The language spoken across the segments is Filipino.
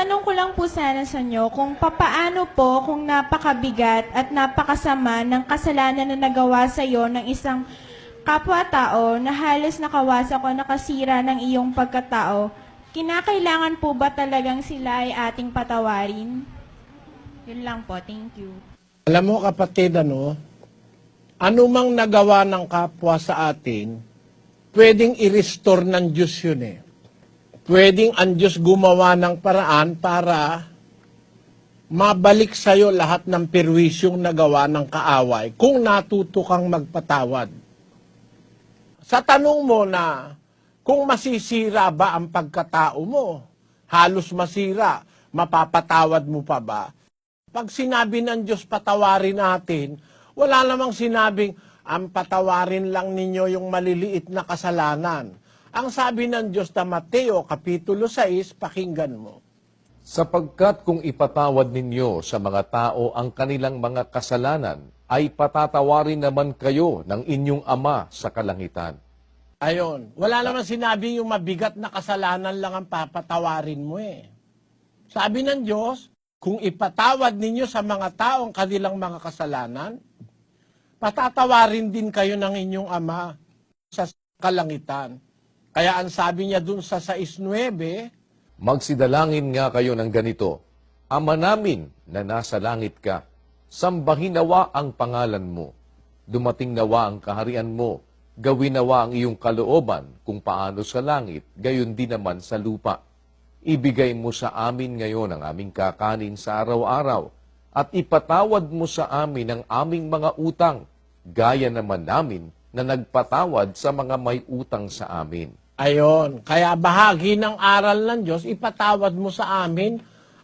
tanong ko lang po sana sa inyo kung papaano po kung napakabigat at napakasama ng kasalanan na nagawa sa iyo ng isang kapwa-tao na halos nakawasak o nakasira ng iyong pagkatao, kinakailangan po ba talagang sila ay ating patawarin? Yun lang po. Thank you. Alam mo kapatid, ano, anumang nagawa ng kapwa sa atin, pwedeng i-restore ng Diyos yun eh. Pwedeng ang Diyos gumawa ng paraan para mabalik sa'yo lahat ng perwisyong nagawa ng kaaway kung natuto kang magpatawad. Sa tanong mo na kung masisira ba ang pagkatao mo, halos masira, mapapatawad mo pa ba? Pag sinabi ng Diyos patawarin natin, wala namang sinabing ang patawarin lang ninyo yung maliliit na kasalanan. Ang sabi ng Diyos na Mateo, Kapitulo 6, pakinggan mo. Sapagkat kung ipatawad ninyo sa mga tao ang kanilang mga kasalanan, ay patatawarin naman kayo ng inyong Ama sa kalangitan. Ayon, wala naman sinabi yung mabigat na kasalanan lang ang papatawarin mo eh. Sabi ng Diyos, kung ipatawad ninyo sa mga taong kanilang mga kasalanan, patatawarin din kayo ng inyong Ama sa kalangitan. Kaya ang sabi niya dun sa 6.9, Magsidalangin nga kayo ng ganito, Ama namin na nasa langit ka, sambahin nawa ang pangalan mo. Dumating nawa ang kaharian mo, gawin nawa ang iyong kalooban kung paano sa langit, gayon din naman sa lupa. Ibigay mo sa amin ngayon ang aming kakanin sa araw-araw, at ipatawad mo sa amin ang aming mga utang, gaya naman namin na nagpatawad sa mga may utang sa amin. Ayon, kaya bahagi ng aral ng Diyos, ipatawad mo sa amin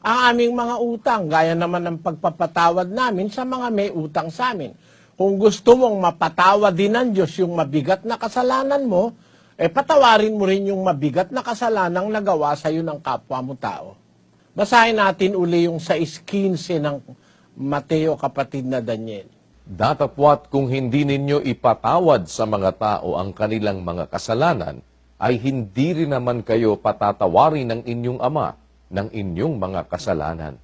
ang aming mga utang, gaya naman ng pagpapatawad namin sa mga may utang sa amin. Kung gusto mong mapatawad din ng Diyos yung mabigat na kasalanan mo, eh patawarin mo rin yung mabigat na kasalanang nagawa sa iyo ng kapwa mo tao. Basahin natin uli yung sa 15 ng Mateo kapatid na Daniel. Datapwat kung hindi ninyo ipatawad sa mga tao ang kanilang mga kasalanan, ay hindi rin naman kayo patatawarin ng inyong ama ng inyong mga kasalanan.